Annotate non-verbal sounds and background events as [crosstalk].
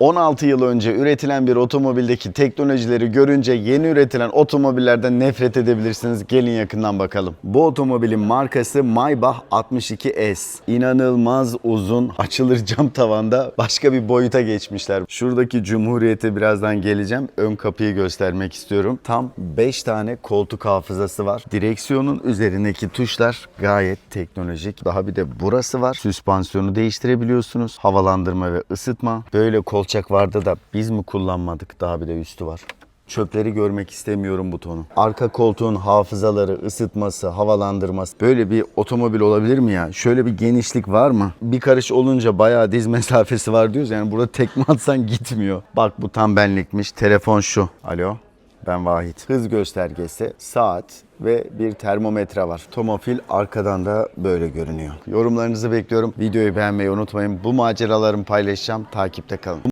16 yıl önce üretilen bir otomobildeki teknolojileri görünce yeni üretilen otomobillerden nefret edebilirsiniz. Gelin yakından bakalım. Bu otomobilin markası Maybach 62S. İnanılmaz uzun, açılır cam tavanda başka bir boyuta geçmişler. Şuradaki Cumhuriyet'e birazdan geleceğim. Ön kapıyı göstermek istiyorum. Tam 5 tane koltuk hafızası var. Direksiyonun üzerindeki tuşlar gayet teknolojik. Daha bir de burası var. Süspansiyonu değiştirebiliyorsunuz. Havalandırma ve ısıtma. Böyle kolçak vardı da biz mi kullanmadık? Daha bir de üstü var. Çöpleri görmek istemiyorum butonu. Arka koltuğun hafızaları, ısıtması, havalandırması. Böyle bir otomobil olabilir mi ya? Şöyle bir genişlik var mı? Bir karış olunca bayağı diz [laughs] mesafesi var diyoruz. Yani burada tekme atsan gitmiyor. Bak bu tam benlikmiş. Telefon şu. Alo. Ben Vahit. Hız göstergesi, saat ve bir termometre var. Tomofil arkadan da böyle görünüyor. Yorumlarınızı bekliyorum. Videoyu beğenmeyi unutmayın. Bu maceralarımı paylaşacağım. Takipte kalın.